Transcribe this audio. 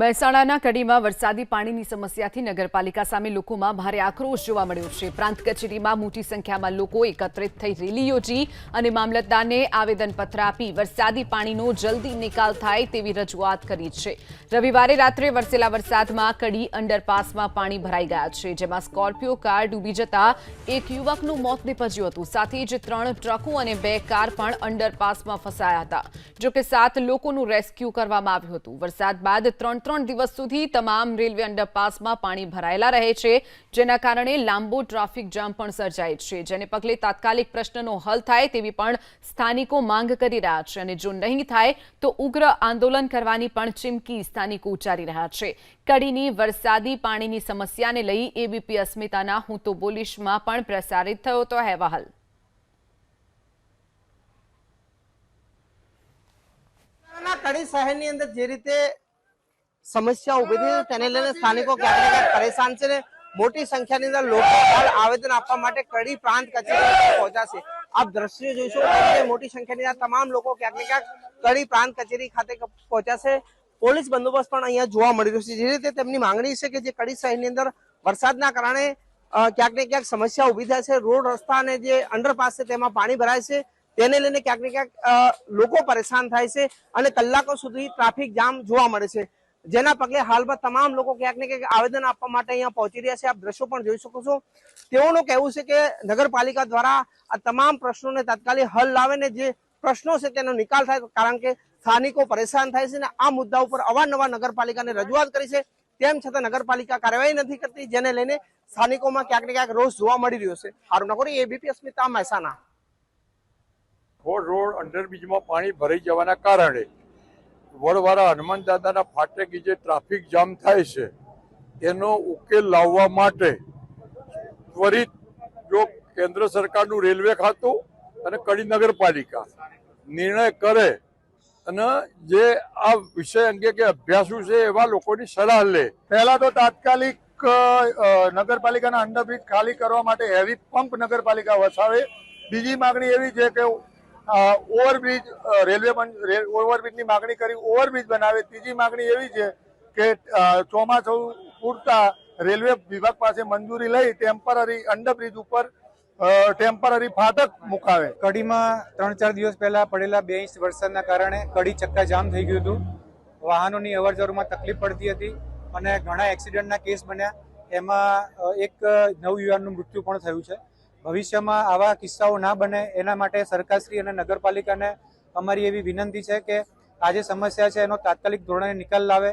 મહેસાણાના કડીમાં વરસાદી પાણીની સમસ્યાથી નગરપાલિકા સામે લોકોમાં ભારે આક્રોશ જોવા મળ્યો છે. પ્રાંત કચેરીમાં મોટી સંખ્યામાં લોકો એકત્રિત થઈ રેલી યોજી અને મામલતદારને આવેદનપત્ર આપી વરસાદી પાણીનો જલ્દી નિકાલ થાય તેવી રજૂઆત કરી છે. રવિવારે રાત્રે વરસેલા વરસાદમાં કડી અંડરપાસમાં પાણી ભરાઈ ગયા છે, જેમાં સ્કોર્પિયો કાર ડૂબી જતા એક યુવકનું મોત નીપજ્યું હતું. સાથે જ ત્રણ ટ્રકો અને બે કાર પણ અંડરપાસમાં ફસાયા હતા. જોકે સાત લોકોનું રેસ્ક્યુ કરવામાં આવ્યું હતું. વરસાદ બાદ ત્રણ ત્રણ દિવસ સુધી તમામ રેલવે અંડરપાસમાં પાણી ભરાયેલા રહે છે, જેના કારણે લાંબો ટ્રાફિક જામ પણ સર્જાય છે. જેને પગલે તાત્કાલિક પ્રશ્નનો હલ થાય તેવી પણ સ્થાનિકો માંગ કરી રહ્યા છે અને જો નહીં થાય, તો ઉગ્ર આંદોલન કરવાની પણ ચીમકી સ્થાનિકો ઉચ્ચારી રહ્યા છે. કડીની વરસાદી પાણીની સમસ્યાને લઈ એબીપી અસ્મિતાના હું તો બોલીશમાં પણ પ્રસારિત થયો હતો અહેવાલ. કડી શહેરની અંદર જે રીતે સમસ્યા ઊભી થઈ તેને લઈને સ્થાનિકો ક્યાંક પરેશાન છે ને મોટી સંખ્યાની અંદર લોકો હાલ આવેદન આપવા માટે કડી પ્રાંત કચેરી ખાતે પહોંચ્યા આપ દ્રશ્યો જોઈશો મોટી સંખ્યાની અંદર તમામ લોકો ક્યાંક ને ક્યાંક કડી પ્રાંત કચેરી ખાતે પહોંચ્યા પોલીસ બંદોબસ્ત પણ અહીંયા જોવા મળી રહ્યો છે. જે રીતે તેમની માંગણી છે કે જે કડી શહેરની અંદર વરસાદના કારણે ક્યાંક ને ક્યાંક સમસ્યા ઊભી થાય છે. રોડ રસ્તા અને જે અંડરપાસ છે તેમાં પાણી ભરાય છે. તેને લઈને ક્યાંક ને ક્યાંક લોકો પરેશાન થાય છે અને કલાકો સુધી ટ્રાફિક જામ જોવા મળે છે. જેના પગલે હાલમાં તમામ લોકો ક્યાંક ને ક્યાંક આવેદન આપવા માટે અહીંયા પહોંચી રહ્યા છે. આપ દ્રશ્યો પણ જોઈ શકો છો. તેઓનું કહેવું છે કે નગરપાલિકા દ્વારા આ તમામ પ્રશ્નોને તાત્કાલિક હલ લાવે જે પ્રશ્નો છે તેનો નિકાલ થાય, કારણ કે સ્થાનિકો પરેશાન થાય છે ને આ મુદ્દા ઉપર અવારનવાર નગરપાલિકાને રજૂઆત કરી છે. તેમ છતાં નગરપાલિકા કાર્યવાહી નથી કરતી, જેને લઈને સ્થાનિકોમાં ક્યાંક ને ક્યાંક રોષ જોવા મળી રહ્યો છે. હારું નગરી એબીપી અસ્મિતા મહેસાણા. રોડ અંડરબ્રિજમાં પાણી ભરાઈ જવાના કારણે વડવાળા હનુમાન દાદાના ફાટેકી જે ટ્રાફિક જામ થાય છે, એનો ઉકેલ લાવવા માટે ત્વરિત જો કેન્દ્ર સરકારનું રેલવે ખાતું અને કડી નગરપાલિકા નિર્ણય કરે અને જે આ વિષય અંગે કે અભ્યાસુ છે એવા લોકોની સલાહ લે. પહેલા તો તાત્કાલિક નગરપાલિકાના અંડરબ્રિજ ખાલી કરવા માટે હેવી પંપ નગરપાલિકા વસાવે. બીજી માગણી એવી છે કે ઓવરબ્રિજ રેલવે ઓવરબ્રિજની માગણી કરી, ઓવરબ્રિજ બનાવે. ત્રીજી માગણી એવી છે કે ચોમાસું પૂરતા રેલવે વિભાગ પાસે મંજૂરી લઈ ટેમ્પરરી અંડરબ્રિજ ઉપર ટેમ્પરરી ફાટક મુકાવે. કડીમાં ત્રણ ચાર દિવસ પહેલા પડેલા બે ઇંચ વરસાદના કારણે કડી ચક્કા જામ થઈ ગયું હતું. વાહનોની અવરજવરમાં તકલીફ પડતી હતી અને ઘણા એક્સિડન્ટના કેસ બન્યા. એમાં એક નવયુવાનનું મૃત્યુ પણ થયું છે. ભવિષ્યમાં આવા કિસ્સાઓ ના બને એના માટે સરકારશ્રી અને નગરપાલિકાને અમારી એવી વિનંતી છે કે આ જે સમસ્યા છે એનો તાત્કાલિક ધોરણે નિકાલ લાવે